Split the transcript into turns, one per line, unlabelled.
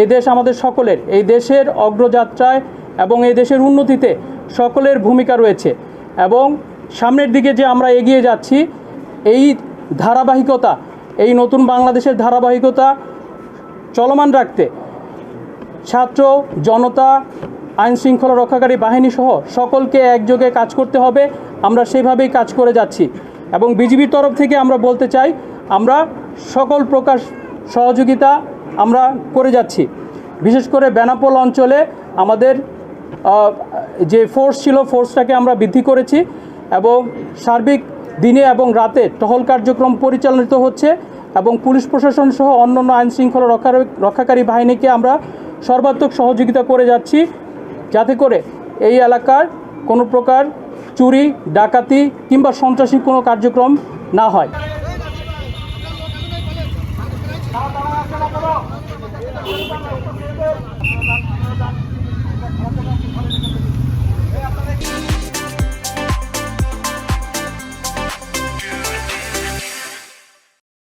এই দেশ আমাদের সকলের, এই দেশের অগ্রযাত্রায় এবং এই দেশের উন্নতিতে সকলের ভূমিকা রয়েছে। এবং সামনের দিকে যে আমরা এগিয়ে যাচ্ছি, এই ধারাবাহিকতা, এই নতুন বাংলাদেশের ধারাবাহিকতা চলমান রাখতে ছাত্র, জনতা আইন শৃঙ্খলা রক্ষাকারী বাহিনী সহ সকলকে একযোগে কাজ করতে হবে। আমরা সেইভাবেই কাজ করে যাচ্ছি। এবং বিজিবির তরফ থেকে আমরা বলতে চাই, আমরা সকল প্রকার সহযোগিতা আমরা করে যাচ্ছি। বিশেষ করে বেনাপোল অঞ্চলে আমাদের যে ফোর্স ছিল ফোর্সটাকে আমরা বৃদ্ধি করেছি এবং সার্বিক দিনে এবং রাতে টহল কার্যক্রম পরিচালিত হচ্ছে এবং পুলিশ প্রশাসন সহ অন্যান্য আইন শৃঙ্খলা রক্ষা রক্ষাকারী বাহিনীকে আমরা সর্বাত্মক সহযোগিতা করে যাচ্ছি যাতে করে এই এলাকার কোনো প্রকার চুরি, ডাকাতি কিংবা সন্ত্রাসী কোনো কার্যক্রম না হয়।
Thank you.